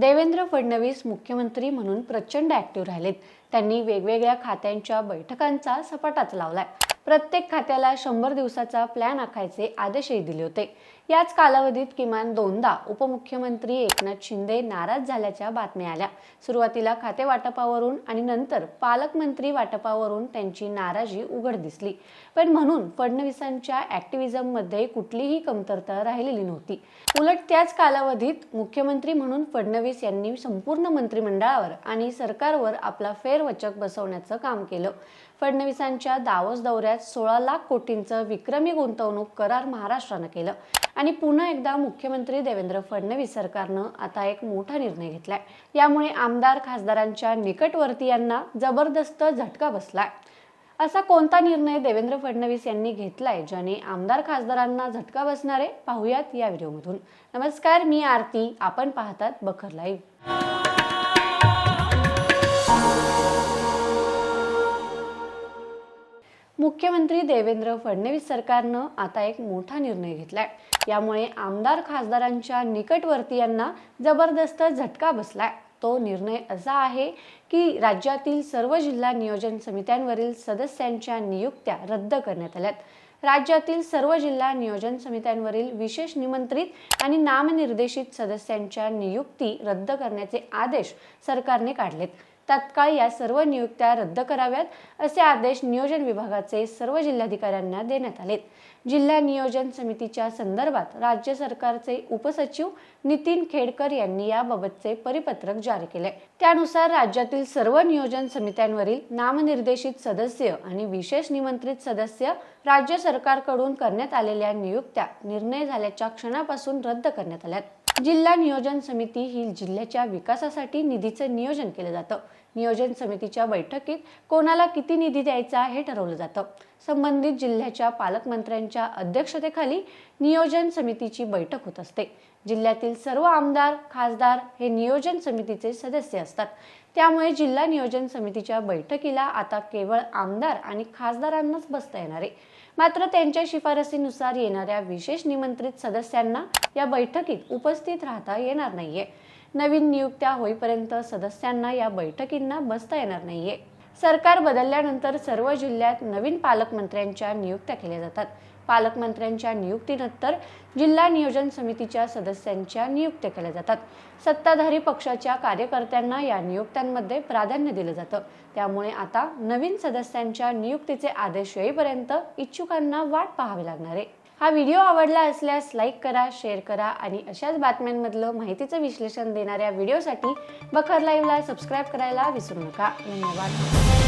देवेंद्र फडणवीस मुख्यमंत्री म्हणून प्रचंड ऍक्टिव्ह राहिलेत. त्यांनी वेगवेगळ्या खात्यांच्या बैठकांचा सपाटाच लावलाय. प्रत्येक खात्याला शंभर दिवसाचा प्लॅन आखायचे आदेशही दिले होते. याच कालावधीत किमान दोनदा उपमुख्यमंत्री एकनाथ शिंदे नाराज झाल्याच्या बातम्या आल्या. सुरुवातीला खाते वाटपावरून आणि नंतर पालकमंत्री वाटपावरून त्यांची नाराजी उघड दिसली. पण म्हणून फडणवीसांच्या ऍक्टिव्हिझममध्ये कुठलीही कमतरता राहिलेली नव्हती. उलट त्याच कालावधीत मुख्यमंत्री म्हणून फडणवीस यांनी संपूर्ण मंत्रिमंडळावर आणि सरकारवर आपला फेरवचक बसवण्याचं काम केलं. फडणवीसांच्या दावोस दौऱ्यात सोळा लाख कोटींचं विक्रमी गुंतवणूक करार महाराष्ट्रानं केलं. आणि पुन्हा एकदा मुख्यमंत्री देवेंद्र फडणवीस सरकारनं आता एक मोठा निर्णय घेतलाय. यामुळे आमदार खासदारांच्या निकटवर्तीयांना जबरदस्त झटका बसलाय. असा कोणता निर्णय देवेंद्र फडणवीस यांनी घेतलाय ज्याने आमदार खासदारांना झटका बसणारे पाहूयात या व्हिडिओमधून. नमस्कार मी आरती. आपण पाहतात बखर लाईव्ह. मुख्यमंत्री देवेंद्र फडणवीस सरकारनं आता एक मोठा निर्णय घेतलाय. यामुळे आमदार खासदारांच्या निकटवर्तीयांना जबरदस्त झटका बसलाय. तो निर्णय असा आहे की राज्यातील सर्व जिल्हा नियोजन समित्यांवरील सदस्यांच्या नियुक्त्या रद्द करण्यात आल्यात. राज्यातील सर्व जिल्हा नियोजन समित्यांवरील विशेष निमंत्रित आणि नामनिर्देशित सदस्यांच्या नियुक्ती रद्द करण्याचे आदेश सरकारने काढलेत. तात्काळ या सर्व नियुक्त्या रद्द कराव्यात असे आदेश नियोजन विभागाचे सर्व जिल्हाधिकाऱ्यांना देण्यात आलेत. जिल्हा नियोजन समितीच्या संदर्भात राज्य सरकारचे उपसचिव नितीन खेडकर यांनी याबाबतचे परिपत्रक जारी केले. त्यानुसार राज्यातील सर्व नियोजन समित्यांवरील नामनिर्देशित सदस्य आणि विशेष निमंत्रित सदस्य राज्य सरकारकडून करण्यात आलेल्या नियुक्त्या निर्णय झाल्याच्या क्षणापासून रद्द करण्यात आल्यात. जिल्हा नियोजन समिती ही जिल्ह्याच्या विकासासाठी निधीचं नियोजन केलं जातं. नियोजन समितीच्या बैठकीत कोणाला किती निधी द्यायचा हे ठरवलं जातं. संबंधित जिल्ह्याच्या पालकमंत्र्यांच्या अध्यक्षतेखाली नियोजन समितीची बैठक होत असते. जिल्ह्यातील सर्व आमदार खासदार हे नियोजन समितीचे सदस्य असतात. त्यामुळे जिल्हा नियोजन समितीच्या बैठकीला आता केवळ आमदार आणि खासदारांनाच बसता येणार आहे. मात्र त्यांच्या शिफारसीनुसार येणाऱ्या विशेष निमंत्रित सदस्यांना या बैठकीत उपस्थित राहता येणार नाहीये. नवीन नियुक्त्या होईपर्यंत सदस्यांना या बैठकींना बसता येणार नाहीये. सरकार बदलल्यानंतर सर्व जिल्ह्यात नवीन पालकमंत्र्यांच्या नियुक्त्या केल्या जातात. पालकमंत्र्यांच्या नियुक्तीनंतर जिल्हा नियोजन समितीच्या सदस्यांच्या नियुक्त्या केल्या जातात. सत्ताधारी पक्षाच्या कार्यकर्त्यांना या नियुक्त्यांमध्ये प्राधान्य दिलं जातं. त्यामुळे आता नवीन सदस्यांच्या नियुक्तीचे आदेश येईपर्यंत इच्छुकांना वाट पाहावी लागणार आहे. हा व्हिडिओ आवडला असल्यास लाईक करा शेअर करा आणि अशाच बातम्यांमधलं माहितीचं विश्लेषण देणाऱ्या व्हिडिओसाठी बखर लाईव्हला सबस्क्राईब करायला विसरू नका. धन्यवाद.